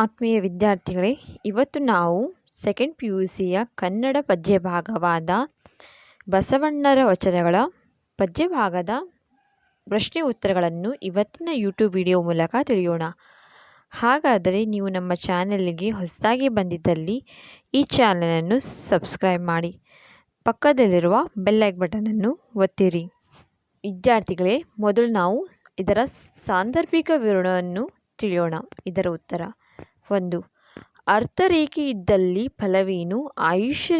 ಆತ್ಮೀಯ ವಿದ್ಯಾರ್ಥಿಗಳೇ, ಇವತ್ತು ನಾವು ಸೆಕೆಂಡ್ ಪಿ ಯು ಸಿಯ ಕನ್ನಡ ಪದ್ಯ ಭಾಗವಾದ ಬಸವಣ್ಣರ ವಚನಗಳ ಪದ್ಯ ಭಾಗದ ಪ್ರಶ್ನೆ ಉತ್ತರಗಳನ್ನು ಇವತ್ತಿನ ಯೂಟ್ಯೂಬ್ ವಿಡಿಯೋ ಮೂಲಕ ತಿಳಿಯೋಣ. ಹಾಗಾದರೆ ನೀವು ನಮ್ಮ ಚಾನಲ್ಗೆ ಹೊಸದಾಗಿ ಬಂದಿದ್ದಲ್ಲಿ ಈ ಚಾನಲನ್ನು ಸಬ್ಸ್ಕ್ರೈಬ್ ಮಾಡಿ, ಪಕ್ಕದಲ್ಲಿರುವ ಬೆಲ್ಲೈಕ್ ಬಟನನ್ನು ಒತ್ತಿರಿ. ವಿದ್ಯಾರ್ಥಿಗಳೇ, ಮೊದಲು ನಾವು ಇದರ ಸಾಂದರ್ಭಿಕ ವಿವರಣವನ್ನು ತಿಳಿಯೋಣ, ಇದರ ಉತ್ತರ. ಒಂದು. ಅರ್ಥರೇಖೆ ಇದ್ದಲ್ಲಿ ಫಲವೇನು? ಆಯುಷ್ಯ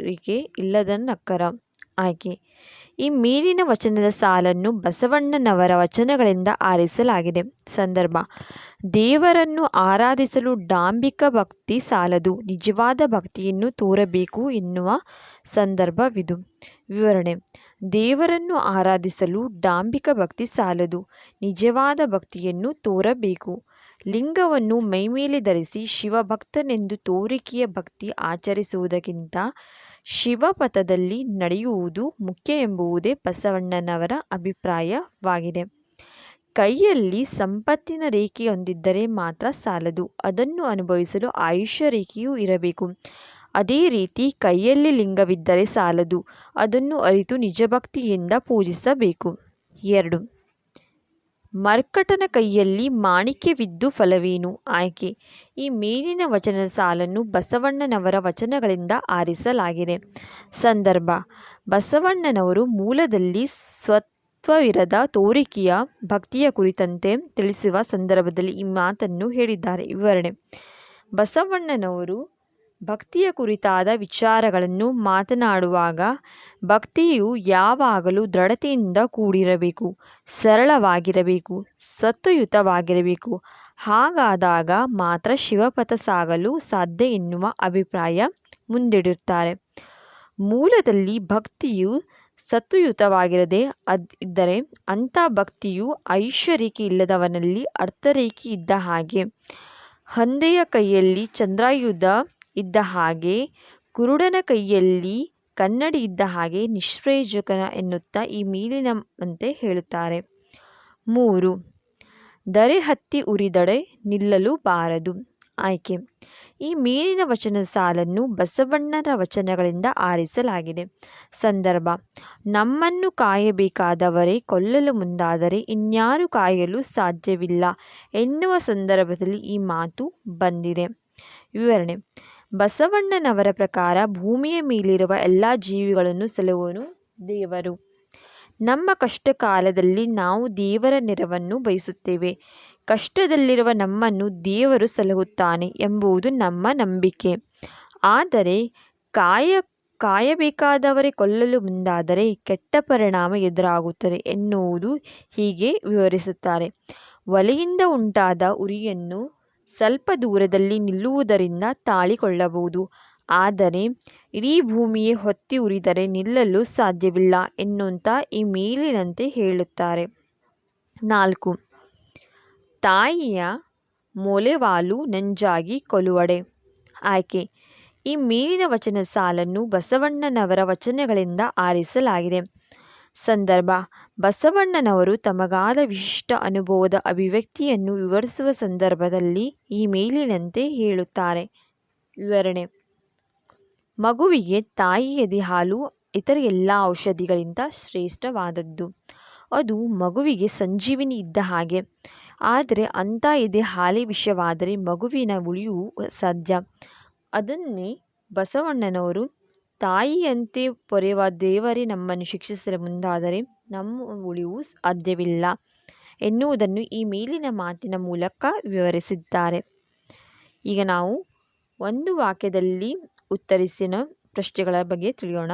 ರೇಖೆ ಇಲ್ಲದನ್ನಕ್ಕರ ಆಯ್ಕೆ. ಈ ಮೇಲಿನ ವಚನದ ಸಾಲನ್ನು ಬಸವಣ್ಣನವರ ವಚನಗಳಿಂದ ಆರಿಸಲಾಗಿದೆ. ಸಂದರ್ಭ. ದೇವರನ್ನು ಆರಾಧಿಸಲು ಡಾಂಬಿಕ ಭಕ್ತಿ ಸಾಲದು. ನಿಜವಾದ ಭಕ್ತಿಯನ್ನು ತೋರಬೇಕು ಎನ್ನುವ ಸಂದರ್ಭವಿದು. ವಿವರಣೆ. ದೇವರನ್ನು ಆರಾಧಿಸಲು ಡಾಂಬಿಕ ಭಕ್ತಿ ಸಾಲದು. ನಿಜವಾದ ಭಕ್ತಿಯನ್ನು ತೋರಬೇಕು. ಲಿಂಗವನ್ನು ಮೈಮೇಲೆ ಧರಿಸಿ ಶಿವಭಕ್ತನೆಂದು ತೋರಿಕೆಯ ಭಕ್ತಿ ಆಚರಿಸುವುದಕ್ಕಿಂತ ಶಿವಪಥದಲ್ಲಿ ನಡೆಯುವುದು ಮುಖ್ಯ ಎಂಬುವುದೇ ಬಸವಣ್ಣನವರ ಅಭಿಪ್ರಾಯವಾಗಿದೆ. ಕೈಯಲ್ಲಿ ಸಂಪತ್ತಿನ ರೇಖೆ ಹೊಂದಿದ್ದರೆ ಮಾತ್ರ ಸಾಲದು. ಅದನ್ನು ಅನುಭವಿಸಲು ಆಯುಷ್ಯ ರೇಖೆಯೂ ಇರಬೇಕು. ಅದೇ ರೀತಿ ಕೈಯಲ್ಲಿ ಲಿಂಗವಿದ್ದರೆ ಸಾಲದು. ಅದನ್ನು ಅರಿತು ನಿಜಭಕ್ತಿಯಿಂದ ಪೂಜಿಸಬೇಕು. ಎರಡು ಮರ್ಕಟನ ಕೈಯಲ್ಲಿ ಮಾಣಿಕ್ಯವಿದ್ದು ಫಲವೇನು? ಆಯ್ಕೆ. ಈ ಮೇಲಿನ ವಚನದ ಸಾಲನ್ನು ಬಸವಣ್ಣನವರ ವಚನಗಳಿಂದ ಆರಿಸಲಾಗಿದೆ. ಸಂದರ್ಭ. ಬಸವಣ್ಣನವರು ಮೂಲದಲ್ಲಿ ಸ್ವತ್ವವಿರದ ತೋರಿಕೆಯ ಭಕ್ತಿಯ ಕುರಿತಂತೆ ತಿಳಿಸುವ ಸಂದರ್ಭದಲ್ಲಿ ಈ ಮಾತನ್ನು ಹೇಳಿದ್ದಾರೆ. ವಿವರಣೆ. ಬಸವಣ್ಣನವರು ಭಕ್ತಿಯ ಕುರಿತಾದ ವಿಚಾರಗಳನ್ನು ಮಾತನಾಡುವಾಗ ಭಕ್ತಿಯು ಯಾವಾಗಲೂ ದೃಢತೆಯಿಂದ ಕೂಡಿರಬೇಕು, ಸರಳವಾಗಿರಬೇಕು, ಸತ್ವಯುತವಾಗಿರಬೇಕು. ಹಾಗಾದಾಗ ಮಾತ್ರ ಶಿವಪಥ ಸಾಗಲು ಸಾಧ್ಯ ಎನ್ನುವ ಅಭಿಪ್ರಾಯ ಮುಂದಿಡುತ್ತಾರೆ. ಮೂಲದಲ್ಲಿ ಭಕ್ತಿಯು ಸತ್ವಯುತವಾಗಿರದೆ ಅದ್ ಇದ್ದರೆ ಅಂಥ ಭಕ್ತಿಯು ಐಶ್ವರ್ಯಕ್ಕೆ ಇಲ್ಲದವನಲ್ಲಿ ಅರ್ಥರೇಖೆ ಇದ್ದ ಹಾಗೆ. ಹಂದೆಯ ಕೈಯಲ್ಲಿ ಚಂದ್ರಾಯುಧ ಇದ್ದ ಹಾಗೆ ಕುರುಡನ ಕೈಯಲ್ಲಿ ಕನ್ನಡಿ ಇದ್ದ ಹಾಗೆ ನಿಷ್ಪ್ರಯೋಜಕ ಎನ್ನುತ್ತಾ ಈ ಮೇಲಿನಂತೆ ಹೇಳುತ್ತಾರೆ. ಮೂರು, ದರೆ ಹತ್ತಿ ಉರಿದಡೆ ನಿಲ್ಲಲು ಬಾರದು. ಆಯ್ಕೆ, ಈ ಮೇಲಿನ ವಚನ ಸಾಲನ್ನು ಬಸವಣ್ಣರ ವಚನಗಳಿಂದ ಆರಿಸಲಾಗಿದೆ. ಸಂದರ್ಭ, ನಮ್ಮನ್ನು ಕಾಯಬೇಕಾದವರೇ ಕೊಲ್ಲಲು ಮುಂದಾದರೆ ಇನ್ಯಾರು ಕಾಯಲು ಸಾಧ್ಯವಿಲ್ಲ ಎನ್ನುವ ಸಂದರ್ಭದಲ್ಲಿ ಈ ಮಾತು ಬಂದಿದೆ. ವಿವರಣೆ ಬಸವಣ್ಣನವರ ಪ್ರಕಾರ ಭೂಮಿಯ ಮೇಲಿರುವ ಎಲ್ಲ ಜೀವಿಗಳನ್ನು ಸೆಲುವನು ದೇವರು. ನಮ್ಮ ಕಷ್ಟ ಕಾಲದಲ್ಲಿ ನಾವು ದೇವರ ನೆರವನ್ನು ಬಯಸುತ್ತೇವೆ. ಕಷ್ಟದಲ್ಲಿರುವ ನಮ್ಮನ್ನು ದೇವರು ಸಲಹುತ್ತಾನೆ ಎಂಬುದು ನಮ್ಮ ನಂಬಿಕೆ. ಆದರೆ ಕಾಯ, ಕಾಯಬೇಕಾದವರೇ ಕೊಲ್ಲಲು ಮುಂದಾದರೆ ಕೆಟ್ಟ ಪರಿಣಾಮ ಎದುರಾಗುತ್ತದೆ ಎನ್ನುವುದು ಹೀಗೆ ವಿವರಿಸುತ್ತಾರೆ. ಒಲೆಯಿಂದ ಉಂಟಾದ ಉರಿಯನ್ನು ಸ್ವಲ್ಪ ದೂರದಲ್ಲಿ ನಿಲ್ಲುವುದರಿಂದ ತಾಳಿಕೊಳ್ಳಬಹುದು. ಆದರೆ, ಇಡೀ ಭೂಮಿಯೇ ಹೊತ್ತಿ ಉರಿದರೆ ನಿಲ್ಲಲು ಸಾಧ್ಯವಿಲ್ಲ ಎನ್ನುವಂಥ ಈ ಮೇಲಿನಂತೆ ಹೇಳುತ್ತಾರೆ. ನಾಲ್ಕು. ತಾಯಿಯ ಮೊಲೆವಾಲು ನಂಜಾಗಿ ಕೊಲುವಡೆ. ಆಯ್ಕೆ. ಈ ಮೇಲಿನ ವಚನ ಸಾಲನ್ನು ಬಸವಣ್ಣನವರ ವಚನಗಳಿಂದ ಆರಿಸಲಾಗಿದೆ. ಸಂದರ್ಭ. ಬಸವಣ್ಣನವರು ತಮಗಾದ ವಿಶಿಷ್ಟ ಅನುಭವದ ಅಭಿವ್ಯಕ್ತಿಯನ್ನು ವಿವರಿಸುವ ಸಂದರ್ಭದಲ್ಲಿ ಈ ಮೇಲಿನಂತೆ ಹೇಳುತ್ತಾರೆ. ವಿವರಣೆ. ಮಗುವಿಗೆ ತಾಯಿ ಎದೆ ಹಾಲು, ಇತರ ಎಲ್ಲ ಔಷಧಿಗಳಿಂದ ಶ್ರೇಷ್ಠವಾದದ್ದು. ಅದು ಮಗುವಿಗೆ ಸಂಜೀವಿನಿ ಇದ್ದ ಹಾಗೆ. ಆದರೆ ಅಂಥ ಎದೆ ಹಾಲೇ ವಿಷವಾದರೆ ಮಗುವಿನ ಉಳಿವು ಸಾಧ್ಯ. ಅದನ್ನೇ ಬಸವಣ್ಣನವರು ತಾಯಿಯಂತೆ ಪೊರೆವ ದೇವರೇ ನಮ್ಮನ್ನು ಶಿಕ್ಷಿಸಲು ಮುಂದಾದರೆ ನಮ್ಮ ಉಳಿವು ಸಾಧ್ಯವಿಲ್ಲ ಎನ್ನುವುದನ್ನು ಈ ಮೇಲಿನ ಮಾತಿನ ಮೂಲಕ ವಿವರಿಸಿದ್ದಾರೆ. ಈಗ ನಾವು ಒಂದು ವಾಕ್ಯದಲ್ಲಿ ಉತ್ತರಿಸಿನ ಪ್ರಶ್ನೆಗಳ ಬಗ್ಗೆ ತಿಳಿಯೋಣ.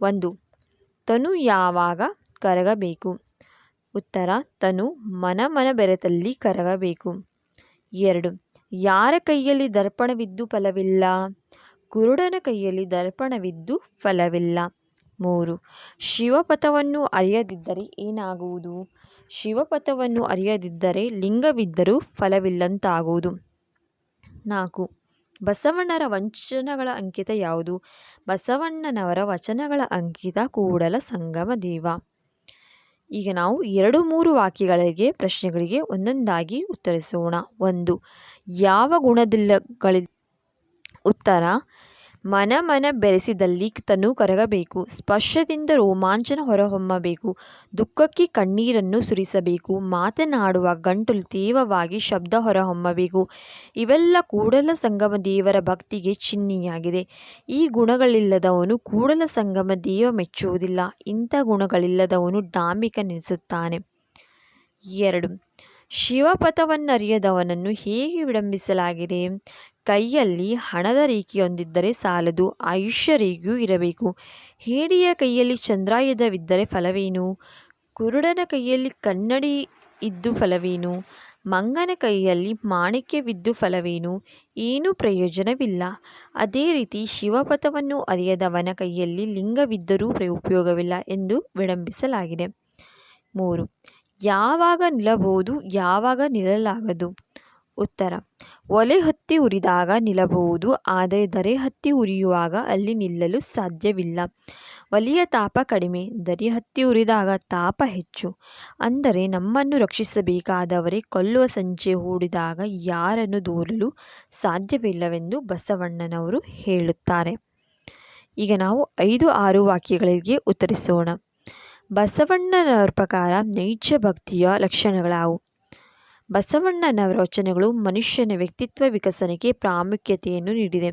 ಒಂದು, ತನು ಯಾವಾಗ ಕರಗಬೇಕು? ಉತ್ತರ, ತನು ಮನ ಮನ ಬೆರೆತಲ್ಲಿ ಕರಗಬೇಕು. ಎರಡು, ಯಾರ ಕೈಯಲ್ಲಿ ದರ್ಪಣವಿದ್ದು ಫಲವಿಲ್ಲ? ಕುರುಡನ ಕೈಯಲ್ಲಿ ದರ್ಪಣವಿದ್ದು ಫಲವಿಲ್ಲ. ಮೂರು, ಶಿವಪಥವನ್ನು ಅರಿಯದಿದ್ದರೆ ಏನಾಗುವುದು? ಶಿವಪಥವನ್ನು ಅರಿಯದಿದ್ದರೆ ಲಿಂಗವಿದ್ದರೂ ಫಲವಿಲ್ಲಂತಾಗುವುದು. ನಾಲ್ಕು, ಬಸವಣ್ಣರ ವಂಚನಗಳ ಅಂಕಿತ ಯಾವುದು? ಬಸವಣ್ಣನವರ ವಚನಗಳ ಅಂಕಿತ ಕೂಡಲ ಸಂಗಮ ದೇವ. ಈಗ ನಾವು ಎರಡು ಮೂರು ವಾಕ್ಯಗಳಿಗೆ, ಪ್ರಶ್ನೆಗಳಿಗೆ ಒಂದೊಂದಾಗಿ ಉತ್ತರಿಸೋಣ. ಒಂದು, ಯಾವ ಗುಣದಿಲ್ಲಗಳಿ ಉತ್ತರ, ಮನ ಮನ ಬೆರೆಸಿದಲ್ಲಿ ತನು ಕರಗಬೇಕು, ಸ್ಪರ್ಶದಿಂದ ರೋಮಾಂಚನ ಹೊರಹೊಮ್ಮಬೇಕು, ದುಃಖಕ್ಕೆ ಕಣ್ಣೀರನ್ನು ಸುರಿಸಬೇಕು, ಮಾತನಾಡುವ ಗಂಟಲು ತೇವವಾಗಿ ಶಬ್ದ ಹೊರಹೊಮ್ಮಬೇಕು, ಇವೆಲ್ಲ ಕೂಡಲ ಸಂಗಮ ದೇವರ ಭಕ್ತಿಗೆ ಚಿಹ್ನೆಯಾಗಿದೆ ಈ ಗುಣಗಳಿಲ್ಲದವನು ಕೂಡಲ ಸಂಗಮ ದೇವ ಮೆಚ್ಚುವುದಿಲ್ಲ, ಇಂಥ ಗುಣಗಳಿಲ್ಲದವನು ಡಾಂಬಿಕನೆನಿಸುತ್ತಾನೆ ಎರಡು ಶಿವಪಥವನ್ನರಿಯದವನನ್ನು ಹೇಗೆ ವಿಡಂಬಿಸಲಾಗಿದೆ? ಕೈಯಲ್ಲಿ ಹಣದ ರೇಖೆಯೊಂದಿದ್ದರೆ ಸಾಲದು, ಆಯುಷ್ಯ ರೇಖೆಯೂ ಇರಬೇಕು. ಹೇಡಿಯ ಕೈಯಲ್ಲಿ ಚಂದ್ರಾಯುಧವಿದ್ದರೆ ಫಲವೇನು? ಕುರುಡನ ಕೈಯಲ್ಲಿ ಕನ್ನಡಿ ಇದ್ದು ಫಲವೇನು? ಮಂಗನ ಕೈಯಲ್ಲಿ ಮಾಣಿಕ್ಯವಿದ್ದು ಫಲವೇನು? ಏನೂ ಪ್ರಯೋಜನವಿಲ್ಲ. ಅದೇ ರೀತಿ ಶಿವಪಥವನ್ನು ಅರಿಯದವನ ಕೈಯಲ್ಲಿ ಲಿಂಗವಿದ್ದರೂ ಉಪಯೋಗವಿಲ್ಲ ಎಂದು ವಿಡಂಬಿಸಲಾಗಿದೆ. ಮೂರು ಯಾವಾಗ ನಿಲ್ಲಬಹುದು, ಯಾವಾಗ ನಿಲ್ಲಲಾಗದು? ಉತ್ತರ, ಒಲೆ ಹತ್ತಿ ಉರಿದಾಗ ನಿಲ್ಲಬಹುದು, ಆದರೆ ದರೆ ಹತ್ತಿ ಉರಿಯುವಾಗ ಅಲ್ಲಿ ನಿಲ್ಲಲು ಸಾಧ್ಯವಿಲ್ಲ. ಒಲೆಯ ತಾಪ ಕಡಿಮೆ, ದರೆ ಹತ್ತಿ ಉರಿದಾಗ ತಾಪ ಹೆಚ್ಚು. ಅಂದರೆ ನಮ್ಮನ್ನು ರಕ್ಷಿಸಬೇಕಾದವರೇ ಕೊಲ್ಲುವ ಸಂಚೆ ಹೂಡಿದಾಗ ಯಾರನ್ನು ದೂರಲು ಸಾಧ್ಯವಿಲ್ಲವೆಂದು ಬಸವಣ್ಣನವರು ಹೇಳುತ್ತಾರೆ. ಈಗ ನಾವು ಐದು ಆರು ವಾಕ್ಯಗಳಿಗೆ ಉತ್ತರಿಸೋಣ. ಬಸವಣ್ಣನವರ ಪ್ರಕಾರ ನೈಜ ಭಕ್ತಿಯ ಲಕ್ಷಣಗಳಾವು. ಬಸವಣ್ಣನವರ ವಚನಗಳು ಮನುಷ್ಯನ ವ್ಯಕ್ತಿತ್ವ ವಿಕಸನಕ್ಕೆ ಪ್ರಾಮುಖ್ಯತೆಯನ್ನು ನೀಡಿದೆ.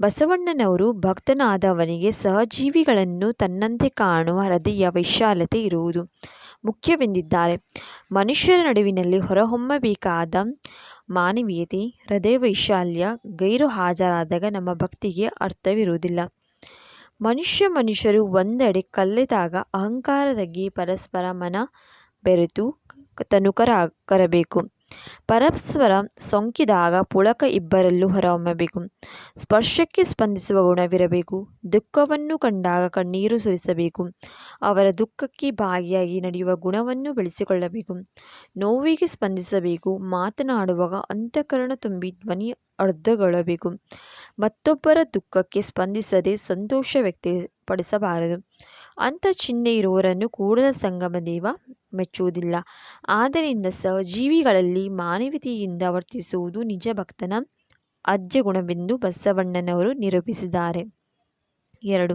ಬಸವಣ್ಣನವರು ಭಕ್ತನಾದವನಿಗೆ ಸಹಜೀವಿಗಳನ್ನು ತನ್ನಂತೆ ಕಾಣುವ ಹೃದಯ ವೈಶಾಲತೆ ಇರುವುದು ಮುಖ್ಯವೆಂದಿದ್ದಾರೆ. ಮನುಷ್ಯರ ನಡುವಿನಲ್ಲಿ ಹೊರಹೊಮ್ಮಬೇಕಾದ ಮಾನವೀಯತೆ, ಹೃದಯ ವೈಶಾಲ್ಯ, ಗೈರು ಹಾಜರಾದಾಗ ನಮ್ಮ ಭಕ್ತಿಗೆ ಅರ್ಥವಿರುವುದಿಲ್ಲ. ಮನುಷ್ಯ ಮನುಷ್ಯರು ಒಂದೆಡೆ ಕಲ್ಲಿದಾಗ ಅಹಂಕಾರ ತಗ್ಗಿ ಪರಸ್ಪರ ಮನ ಬೆರೆತು ತನುಕರ ಕರಬೇಕು. ಪರಸ್ಪರ ಸೋಂಕಿದಾಗ ಪುಳಕ ಇಬ್ಬರಲ್ಲೂ ಹೊರಹೊಮ್ಮಬೇಕು. ಸ್ಪರ್ಶಕ್ಕೆ ಸ್ಪಂದಿಸುವ ಗುಣವಿರಬೇಕು. ದುಃಖವನ್ನು ಕಂಡಾಗ ಕಣ್ಣೀರು ಸುರಿಸಬೇಕು. ಅವರ ದುಃಖಕ್ಕೆ ಭಾಗಿಯಾಗಿ ನಡೆಯುವ ಗುಣವನ್ನು ಬೆಳೆಸಿಕೊಳ್ಳಬೇಕು. ನೋವಿಗೆ ಸ್ಪಂದಿಸಬೇಕು. ಮಾತನಾಡುವಾಗ ಅಂತಃಕರಣ ತುಂಬಿ ಧ್ವನಿ ಅರ್ಧಗೊಳ್ಳಬೇಕು. ಮತ್ತೊಬ್ಬರ ದುಃಖಕ್ಕೆ ಸ್ಪಂದಿಸದೆ ಸಂತೋಷ ವ್ಯಕ್ತಪಡಿಸಬಾರದು. ಅಂಥ ಚಿಹ್ನೆ ಇರುವವರನ್ನು ಕೂಡಲ ಸಂಗಮ ದೇವ ಮೆಚ್ಚುವುದಿಲ್ಲ. ಆದ್ದರಿಂದ ಸಹಜೀವಿಗಳಲ್ಲಿ ಮಾನವೀಯತೆಯಿಂದ ವರ್ತಿಸುವುದು ನಿಜ ಭಕ್ತನ ಅಜ್ಜಗುಣವೆಂದು ಗುಣವೆಂದು ಬಸವಣ್ಣನವರು ನಿರೂಪಿಸಿದ್ದಾರೆ. ಎರಡು.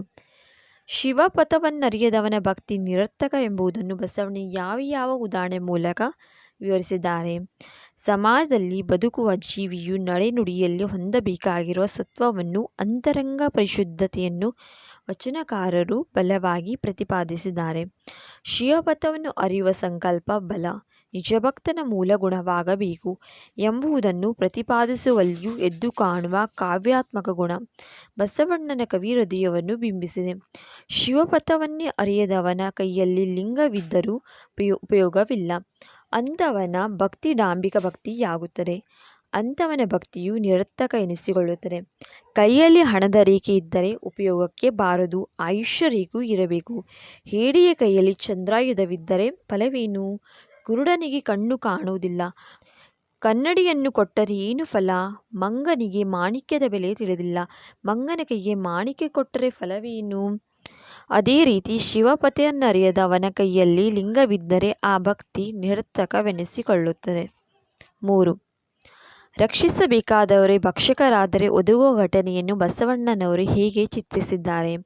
ಶಿವಪಥವನ್ನರಿಯದವನ ಭಕ್ತಿ ನಿರರ್ಥಕ ಎಂಬುದನ್ನು ಬಸವಣ್ಣ ಯಾವ ಯಾವ ಉದಾಹರಣೆ ಮೂಲಕ ವಿವರಿಸಿದ್ದಾರೆ? ಸಮಾಜದಲ್ಲಿ ಬದುಕುವ ಜೀವಿಯು ನಡೆನುಡಿಯಲ್ಲಿ ಹೊಂದಬೇಕಾಗಿರುವ ಸತ್ವವನ್ನು, ಅಂತರಂಗ ಪರಿಶುದ್ಧತೆಯನ್ನು ವಚನಕಾರರು ಬಲವಾಗಿ ಪ್ರತಿಪಾದಿಸಿದ್ದಾರೆ. ಶಿವಪಥವನ್ನು ಅರಿಯುವ ಸಂಕಲ್ಪ ಬಲ, ನಿಜಭಕ್ತನ ಮೂಲ ಗುಣವಾಗಬೇಕು ಎಂಬುದನ್ನು ಪ್ರತಿಪಾದಿಸುವಲ್ಲಿಯೂ ಎದ್ದು ಕಾಣುವ ಕಾವ್ಯಾತ್ಮಕ ಗುಣ, ಬಸವಣ್ಣನ ಕವಿ ಹೃದಯವನ್ನು ಬಿಂಬಿಸಿದೆ. ಶಿವಪಥವನ್ನೇ ಅರಿಯದವನ ಕೈಯಲ್ಲಿ ಲಿಂಗವಿದ್ದರೂ ಉಪಯೋ, ಉಪಯೋಗವಿಲ್ಲ. ಅಂಥವನ ಭಕ್ತಿ ಡಾಂಬಿಕ ಭಕ್ತಿಯಾಗುತ್ತದೆ. ಅಂಥವನ ಭಕ್ತಿಯು ನಿರರ್ಥಕ ಎನಿಸಿಕೊಳ್ಳುತ್ತದೆ. ಕೈಯಲ್ಲಿ ಹಣದ ರೇಖೆ ಇದ್ದರೆ ಉಪಯೋಗಕ್ಕೆ ಬಾರದು, ಆಯುಷ್ಯ ರೇಖು ಇರಬೇಕು. ಹೇಡಿಯ ಕೈಯಲ್ಲಿ ಚಂದ್ರಾಯುಧವಿದ್ದರೆ ಫಲವೇನು? ಕುರುಡನಿಗೆ ಕಣ್ಣು ಕಾಣುವುದಿಲ್ಲ. ಕನ್ನಡಿಯನ್ನು ಕೊಟ್ಟರೆ ಏನು ಫಲ? ಮಂಗನಿಗೆ ಮಾಣಿಕ್ಯದ ಬೆಲೆ ತಿಳಿದಿಲ್ಲ. ಮಂಗನ ಕೈಗೆ ಮಾಣಿಕ್ಯ ಕೊಟ್ಟರೆ ಫಲವೇನು? ಅದೇ ರೀತಿ ಶಿವಪತಿಯನ್ನರಿಯದವನ ಕೈಯಲ್ಲಿ ಲಿಂಗವಿದ್ದರೆ ಆ ಭಕ್ತಿ ನಿರರ್ಥಕವೆನಿಸಿಕೊಳ್ಳುತ್ತದೆ. ಮೂರು ರಕ್ಷಿಸಬೇಕಾದವರೇ ಭಕ್ಷಕರಾದರೆ ಒದಗುವ ಘಟನೆಯನ್ನು ಬಸವಣ್ಣನವರು ಹೇಗೆ ಚಿತ್ರಿಸಿದ್ದಾರೆ.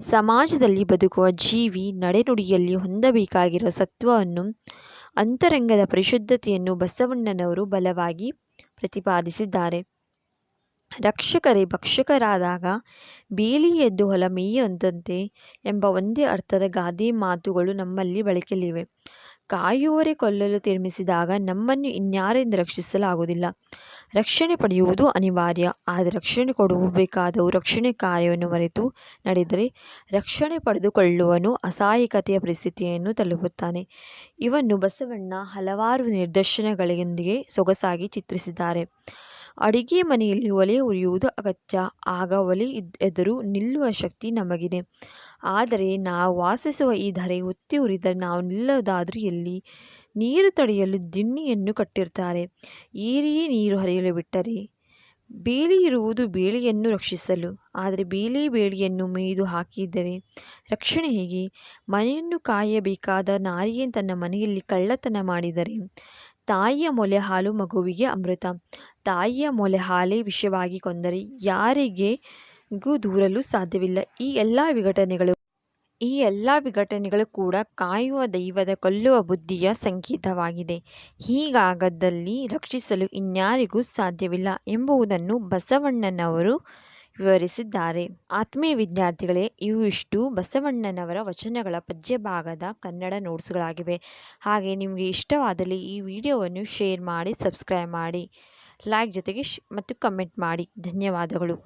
ಸಮಾಜದಲ್ಲಿ ಬದುಕುವ ಜೀವಿ ನಡೆನುಡಿಯಲ್ಲಿ ಹೊಂದಬೇಕಾಗಿರುವ ಸತ್ವವನ್ನು, ಅಂತರಂಗದ ಪರಿಶುದ್ಧತೆಯನ್ನು ಬಸವಣ್ಣನವರು ಬಲವಾಗಿ ಪ್ರತಿಪಾದಿಸಿದ್ದಾರೆ. ರಕ್ಷಕರೇ, ಭಕ್ಷಕರಾದಾಗ ಬೇಲಿ ಎದ್ದು ಹೊಲ ಮೇಯಂತಂತೆ ಎಂಬ ಒಂದೇ ಅರ್ಥದ ಗಾದೆ ಮಾತುಗಳು ನಮ್ಮಲ್ಲಿ ಬಳಕೆಯಲ್ಲಿವೆ ಕಾಯುವವರೇ ಕೊಲ್ಲಲು ತೀರ್ಮಿಸಿದಾಗ ನಮ್ಮನ್ನು ಇನ್ಯಾರಿಂದ ರಕ್ಷಿಸಲಾಗುವುದಿಲ್ಲ. ರಕ್ಷಣೆ ಪಡೆಯುವುದು ಅನಿವಾರ್ಯ, ಆದರೆ ರಕ್ಷಣೆ ಕೊಡಬೇಕಾದವು ರಕ್ಷಣೆ ಕಾರ್ಯವನ್ನು ಮರೆತು ನಡೆದರೆ ರಕ್ಷಣೆ ಪಡೆದುಕೊಳ್ಳುವನು ಅಸಹಾಯಕತೆಯ ಪರಿಸ್ಥಿತಿಯನ್ನು ತಲುಪುತ್ತಾನೆ. ಇವನ್ನು ಬಸವಣ್ಣ ಹಲವಾರು ನಿದರ್ಶನಗಳೊಂದಿಗೆ ಸೊಗಸಾಗಿ ಚಿತ್ರಿಸಿದ್ದಾರೆ. ಅಡಿಗೆ ಮನೆಯಲ್ಲಿ ಒಲೆ ಉರಿಯುವುದು ಅಗತ್ಯ. ಆಗ ಒಲೆ ಎದುರು ನಿಲ್ಲುವ ಶಕ್ತಿ ನಮಗಿದೆ. ಆದರೆ ನಾವು ವಾಸಿಸುವ ಈ ಧರೆ ಒತ್ತಿ ಉರಿದರೆ ನಾವು ನಿಲ್ಲದಾದರೂ ಎಲ್ಲಿ? ನೀರು ತಡೆಯಲು ದಿಣ್ಣೆಯನ್ನು ಕಟ್ಟಿರ್ತಾರೆ. ಏರಿಯೇ ನೀರು ಹರಿಯಲು ಬಿಟ್ಟರೆ? ಬೇಲಿ ಇರುವುದು ಬೇಲಿಯನ್ನು ರಕ್ಷಿಸಲು. ಆದರೆ ಬೇಲಿ ಬೇಲಿಯನ್ನು ಮೇಯ್ದು ಹಾಕಿದರೆ ರಕ್ಷಣೆ ಹೇಗೆ? ಮನೆಯನ್ನು ಕಾಯಬೇಕಾದ ನಾರಿಯೇ ತನ್ನ ಮನೆಯಲ್ಲಿ ಕಳ್ಳತನ ಮಾಡಿದರೆ? ತಾಯಿಯ ಮೊಲೆ ಹಾಲು ಮಗುವಿಗೆ ಅಮೃತ. ತಾಯಿಯ ಮೊಲೆ ಹಾಲೇ ವಿಷವಾಗಿ ಕೊಂದರೆ ಯಾರಿಗೆಗೂ ದೂರಲು ಸಾಧ್ಯವಿಲ್ಲ. ಈ ಎಲ್ಲ ವಿಘಟನೆಗಳು, ಈ ಎಲ್ಲ ವಿಘಟನೆಗಳು ಕೂಡ ಕಾಯುವ ದೈವದ ಕೊಲ್ಲುವ ಬುದ್ಧಿಯ ಸಂಕೇತವಾಗಿದೆ. ಹೀಗಾಗದಲ್ಲಿ ರಕ್ಷಿಸಲು ಇನ್ಯಾರಿಗೂ ಸಾಧ್ಯವಿಲ್ಲ ಎಂಬುದನ್ನು ಬಸವಣ್ಣನವರು ವಿವರಿಸಿದ್ದಾರೆ. ಆತ್ಮೀಯ ವಿದ್ಯಾರ್ಥಿಗಳೇ, ಇವು ಇಷ್ಟು ಬಸವಣ್ಣನವರ ವಚನಗಳ ಪದ್ಯ ಭಾಗದ ಕನ್ನಡ ನೋಟ್ಸ್ಗಳಾಗಿವೆ. ಹಾಗೆ ನಿಮಗೆ ಇಷ್ಟವಾದಲ್ಲಿ ಈ ವಿಡಿಯೋವನ್ನು ಶೇರ್ ಮಾಡಿ, ಸಬ್ಸ್ಕ್ರೈಬ್ ಮಾಡಿ, ಲೈಕ್ ಜೊತೆಗೆ ಮತ್ತು ಕಮೆಂಟ್ ಮಾಡಿ. ಧನ್ಯವಾದಗಳು.